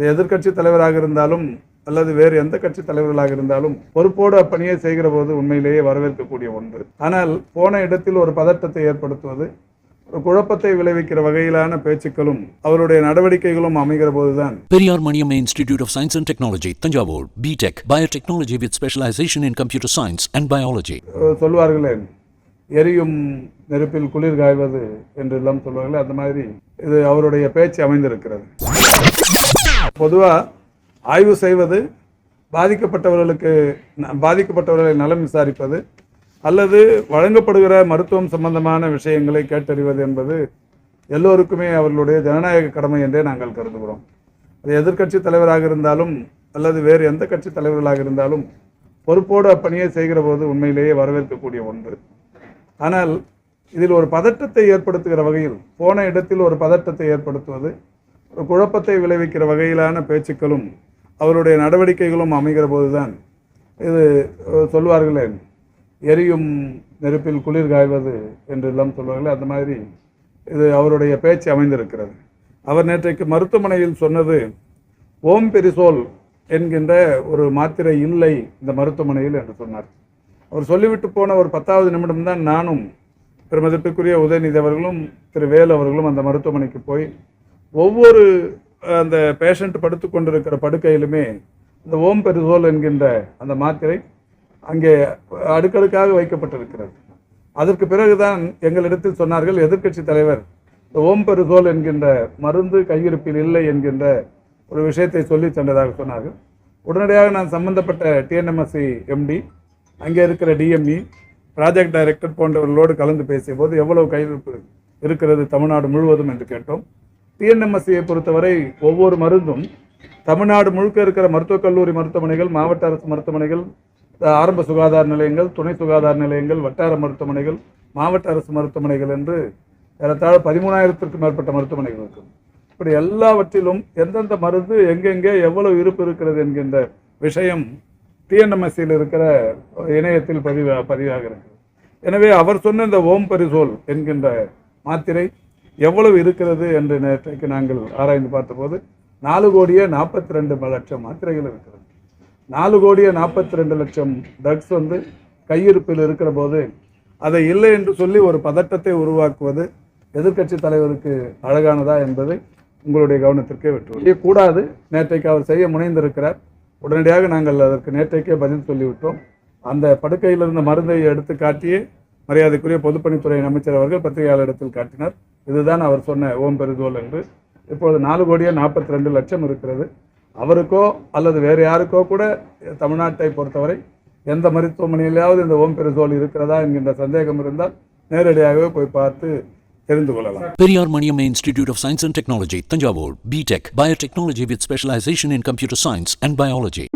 அது எதிர்க்கட்சி தலைவராக இருந்தாலும் அல்லது வேறு எந்த கட்சி தலைவர்களாக இருந்தாலும் பொறுப்போடு அப்பணியை செய்கிற போது உண்மையிலேயே வரவேற்கக்கூடிய ஒன்று. ஆனால் போன இடத்தில் ஒரு பதட்டத்தை ஏற்படுத்துவது ஒரு குழப்பத்தை விளைவிக்கிற வகையிலான பேச்சுக்களும் அவருடைய நடவடிக்கைகளும் அமைகிற போதுதான். Maniamma Institute of Science and Technology, Tanjavur, BTech, Biotechnology with specialization in computer science and biology. அஹ் சொல்வார்களே எரியும் நெருப்பில் குளிர் காய்வது என்று எல்லாம் சொல்வார்களே அந்த மாதிரி இது அவருடைய பேச்சு அமைந்திருக்கிறது. பொதுவாக ஆய்வு செய்வது பாதிக்கப்பட்டவர்களுக்கு ந- பாதிக்கப்பட்டவர்களை நலம் விசாரிப்பது அல்லது வழங்கப்படுகிற மருத்துவம் சம்பந்தமான விஷயங்களை கேட்டறிவது என்பது எல்லோருக்குமே அவர்களுடைய ஜனநாயக கடமை என்றே நாங்கள் கருதுகிறோம். அது எதிர்க்கட்சி தலைவராக இருந்தாலும் அல்லது வேறு எந்த கட்சி தலைவர்களாக இருந்தாலும் பொறுப்போடு அப்பணியை செய்கிற போது உண்மையிலேயே வரவேற்கக்கூடிய ஒன்று. ஆனால் இதில் ஒரு பதட்டத்தை ஏற்படுத்துகிற வகையில் போன இடத்தில் ஒரு பதட்டத்தை ஏற்படுத்துவது குழப்பத்தை விளைவிக்கிற வகையிலான பேச்சுக்களும் அவருடைய நடவடிக்கைகளும் அமைகிற போதுதான் இது சொல்வார்களே எரியும் நெருப்பில் குளிர் காய்வது என்று எல்லாம் சொல்வார்களே அந்த மாதிரி இது அவருடைய பேச்சு அமைந்திருக்கிறது. அவர் நேற்றைக்கு மருத்துவமனையில் சொன்னது ஓம் பெரிசோல் என்கின்ற ஒரு மாத்திரை இல்லை இந்த மருத்துவமனையில் என்று சொன்னார். அவர் சொல்லிவிட்டு போன ஒரு பத்தாவது நிமிடம்தான் நானும் பெருமதிப்பிற்குரிய உதயநிதி அவர்களும் திரு வேலு அவர்களும் அந்த மருத்துவமனைக்கு போய் ஒவ்வொரு அந்த பேஷண்ட் படுத்து கொண்டிருக்கிற படுக்கையிலுமே இந்த ஓம் பெரிசோல் என்கின்ற அந்த மாத்திரை அங்கே அடுக்கடுக்காக வைக்கப்பட்டிருக்கிறது. அதற்கு பிறகுதான் எங்களிடத்தில் சொன்னார்கள் எதிர்க்கட்சி தலைவர் இந்த ஓம் பெருசோல் என்கின்ற மருந்து கையிருப்பில் இல்லை என்கின்ற ஒரு விஷயத்தை சொல்லி சென்றதாக சொன்னார்கள். உடனடியாக நான் சம்பந்தப்பட்ட டிஎன்எம்எஸ்சி எம்டி அங்கே இருக்கிற டிஎம்இ ப்ராஜெக்ட் டைரக்டர் போன்றவர்களோடு கலந்து பேசிய போது எவ்வளவு கையிருப்பு இருக்கிறது தமிழ்நாடு முழுவதும் என்று கேட்டோம். டிஎன்எம்எஸ்சியை பொறுத்தவரை ஒவ்வொரு மருந்தும் தமிழ்நாடு முழுக்க இருக்கிற மருத்துவக் கல்லூரி மருத்துவமனைகள் மாவட்ட அரசு மருத்துவமனைகள் ஆரம்ப சுகாதார நிலையங்கள் துணை சுகாதார நிலையங்கள் வட்டார மருத்துவமனைகள் மாவட்ட அரசு மருத்துவமனைகள் என்று ஏறத்தாழ பதிமூணாயிரத்திற்கும் மேற்பட்ட மருத்துவமனைகள் இருக்கும். இப்படி எல்லாவற்றிலும் எந்தெந்த மருந்து எங்கெங்கே எவ்வளவு இருப்பு இருக்கிறது என்கின்ற விஷயம் டிஎன்எம்எஸ்சியில் இருக்கிற இணையத்தில் பதிவு பதிவாக இருக்கிறது எனவே அவர் சொன்ன இந்த ஓம் பரிசோல் என்கின்ற மாத்திரை எவ்வளவு இருக்கிறது என்று நேற்றைக்கு நாங்கள் ஆராய்ந்து பார்த்தபோது நாலு கோடியே நாற்பத்தி ரெண்டு லட்சம் மாத்திரைகள் இருக்கிறது. நாலு கோடியே நாற்பத்தி ரெண்டு லட்சம் ட்ரக்ஸ் வந்து கையிருப்பில் இருக்கிற போது அதை இல்லை என்று சொல்லி ஒரு பதட்டத்தை உருவாக்குவது எதிர்க்கட்சி தலைவருக்கு அழகானதா என்பதை உங்களுடைய கவனத்திற்கே விட்டு கூடாது. நேற்றைக்கு அவர் செய்ய முனைந்திருக்கிறார். உடனடியாக நாங்கள் அதற்கு நேற்றைக்கே பதில் சொல்லிவிட்டோம். அந்த படுக்கையில் இருந்த மருந்தை எடுத்து காட்டியே மரியாதைக்குரிய பொதுப்பணித்துறை அமைச்சர் அவர்கள் பத்திரிகையாளரிடத்தில் காட்டினார். இதுதான் அவர் சொன்ன ஓம் பெருதோல் என்று. இப்பொழுது நாலு கோடியே நாற்பத்தி ரெண்டு லட்சம் இருக்கிறது. அவருக்கோ அல்லது வேறு யாருக்கோ கூட தமிழ்நாட்டை பொறுத்தவரை எந்த மருத்துவமனையிலாவது இந்த ஓம் பெருதோல் இருக்கிறதா என்கின்ற சந்தேகம் இருந்தால் நேரடியாகவே போய் பார்த்து தெரிந்து கொள்ளலாம். Periyar Maniammai institute of science and technology Thanjavur BTech biotechnology with specialisation in computer science and biology